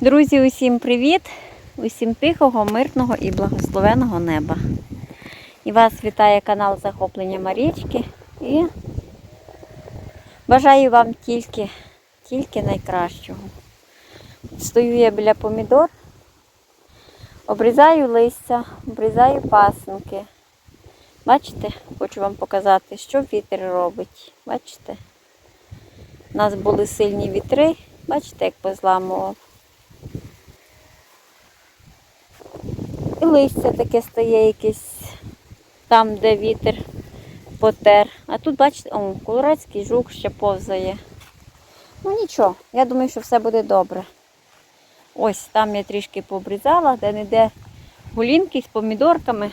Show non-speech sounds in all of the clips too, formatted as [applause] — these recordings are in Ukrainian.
Друзі, усім привіт! Усім тихого, мирного і благословеного неба. І вас вітає канал Захоплення Марічки. І бажаю вам тільки, тільки найкращого. Стою я біля помідор, обрізаю листя, обрізаю пасинки. Бачите, хочу вам показати, що вітер робить. Бачите? У нас були сильні вітри, бачите, як позламував. Листя таке стає якесь там, де вітер потер. А тут, бачите, о, колорадський жук ще повзає. Ну нічого, я думаю, що все буде добре. Ось там я трішки пообрізала, де не де гулінки з помідорками.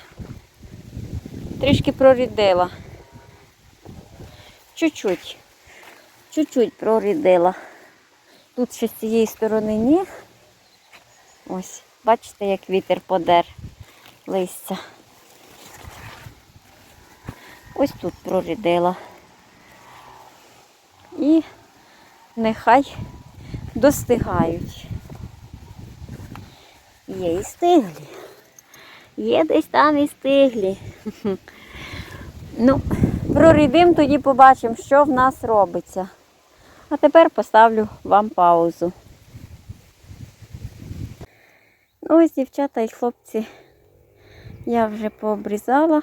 Трішки прорідила. Чуть-чуть. Чуть-чуть прорідила. Тут ще з цієї сторони ні. Ось, бачите, як вітер подер листя. Ось тут прорідила. І нехай достигають. Є і стиглі. Є десь там і стиглі. [laughs] Ну, прорідим, тоді побачимо, що в нас робиться. А тепер поставлю вам паузу. Ну, ось, дівчата і хлопці, я вже пообрізала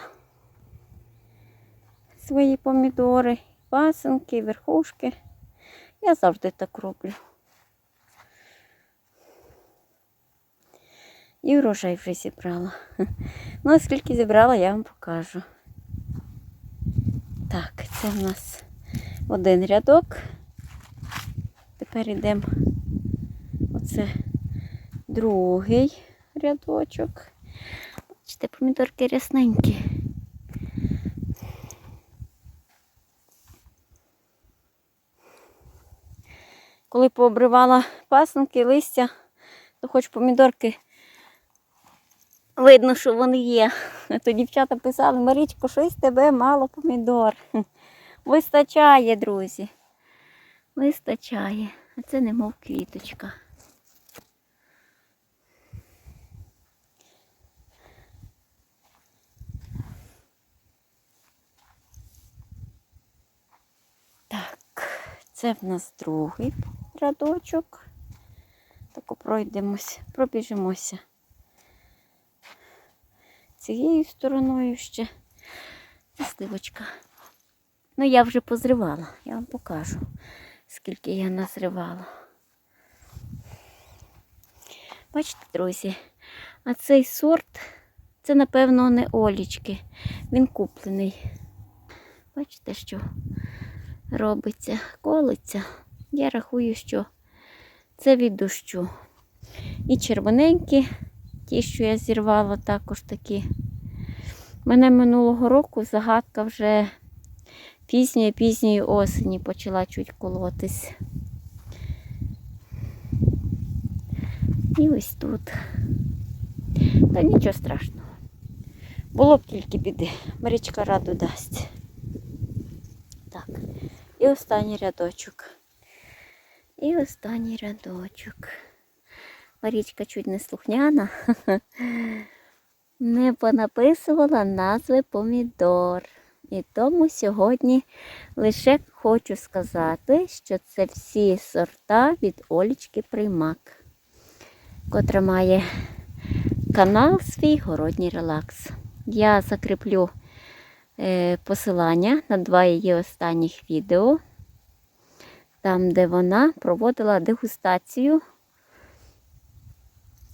свої помідори, пасинки, верхушки. Я завжди так роблю. І урожай вже зібрала. Ну, скільки зібрала, я вам покажу. Так, це в нас один рядок. Тепер йдемо оце другий рядочок. Бачите, помідорки рясненькі. Коли пообривала пасинки, листя, то хоч помідорки видно, що вони є. А то дівчата писали, Марічко, щось тебе мало помідор. [laughs] Вистачає, друзі. Вистачає. А це немов квіточка. Так, це в нас другий рядочок. Так пройдемось, пробіжимося. Цією стороною ще сливочка. Ну, я вже позривала, я вам покажу, скільки я назривала. Бачите, друзі, а цей сорт, це, напевно, не олічки. Він куплений. Бачите, що робиться, колиться. Я рахую, що це від дощу. І червоненькі, ті, що я зірвала, також такі. Мене минулого року загадка вже пізньої пізньої осені почала чуть колотись. І ось тут. Та нічого страшного. Було б тільки біди. Марічка раду дасть. Так. І останній рядочок. І останній рядочок. Марічка чуть не слухняна. [laughs] Не понаписувала назви помідор. І тому сьогодні лише хочу сказати, що це всі сорта від Олічки Приймак, котра має канал свій Городній релакс. Я закріплю посилання на два її останніх відео, там, де вона проводила дегустацію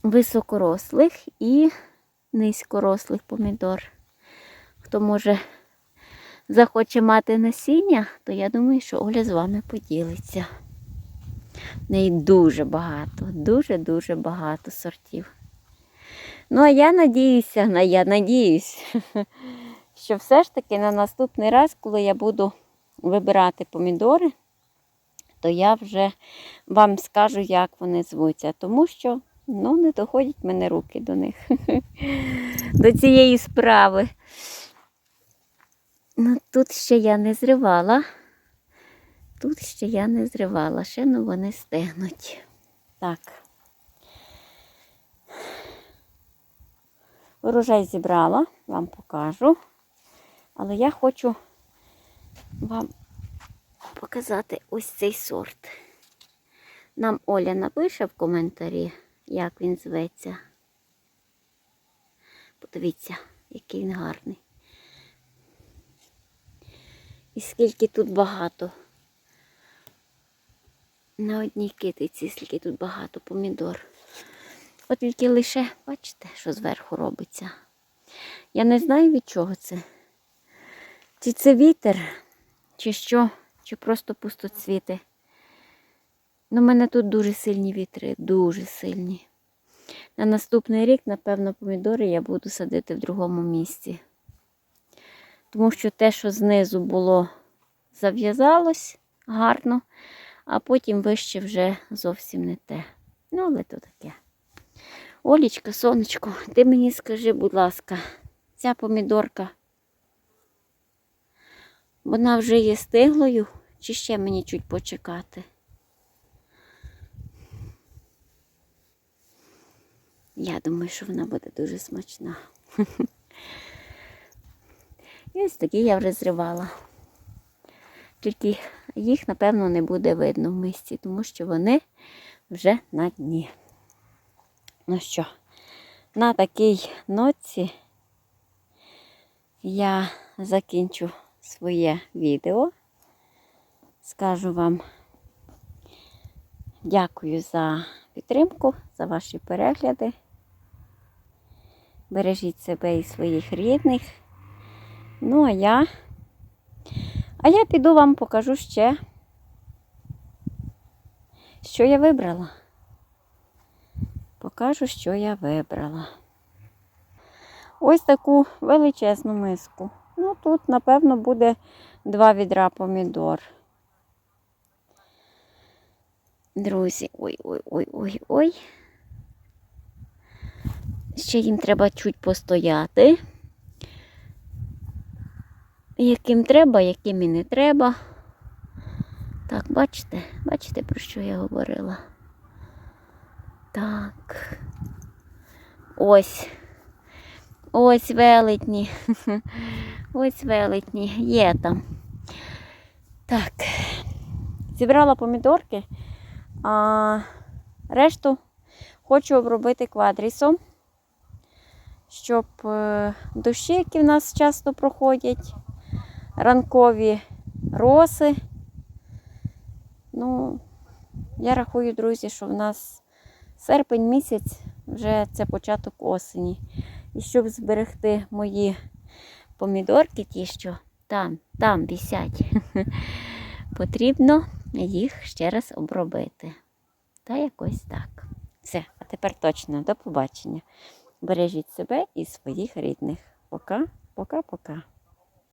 високорослих і низькорослих помідор. Хто може захоче мати насіння, то я думаю, що Оля з вами поділиться. В неї дуже багато, дуже-дуже багато сортів. Ну, а я надіюся, я надіюсь, [laughs] що все ж таки на наступний раз, коли я буду вибирати помідори, то я вже вам скажу, як вони звуться, тому що ну, не доходять мене руки до них, [laughs] до цієї справи. Ну, Тут ще я не зривала, тут ще я не зривала, ще ну вони стигнуть. Так. Урожай зібрала, вам покажу. Але я хочу вам показати ось цей сорт. Нам Оля напише в коментарі, як він зветься. Подивіться, який він гарний. І скільки тут багато. На одній китиці, скільки тут багато помідор. От тільки лише, бачите, що зверху робиться. Я не знаю від чого це. Чи це вітер, чи що, чи просто пустоцвіти. Ну, мене тут дуже сильні вітри, дуже сильні. На наступний рік, напевно, помідори я буду садити в другому місці. Тому що те, що знизу було, зав'язалось гарно, а потім вище вже зовсім не те. Ну, але то таке. Олічка, сонечко, ти мені скажи, будь ласка, ця помідорка, вона вже є стиглою, чи ще мені чуть почекати? Я думаю, що вона буде дуже смачна. І ось такі я вже зривала. Тільки їх, напевно, не буде видно в мисці, тому що вони вже на дні. Ну що, на такій ноці я закінчу своє відео. Скажу вам дякую за підтримку, за ваші перегляди. Бережіть себе і своїх рідних. Ну, а я, а я піду вам покажу ще, що я вибрала. Покажу, що я вибрала. Ось таку величезну миску. Ну, тут, напевно, буде два відра помідор. Друзі, ой-ой-ой-ой-ой. Ще їм треба чуть постояти. Яким треба, яким і не треба. Так, бачите, бачите, про що я говорила? Так. Ось. Ось велетні. [laughs] Ось велетні. Є там. Так. Зібрала помідорки, а решту хочу обробити квадрісом, щоб е, дощі, які в нас часто проходять, ранкові роси. Ну, я рахую, друзі, що в нас серпень місяць вже це початок осені. І щоб зберегти мої помідорки, ті, що там, там висять, [laughs] потрібно їх ще раз обробити. Та якось так. Все, а тепер точно до побачення. Бережіть себе і своїх рідних. Пока, пока, пока.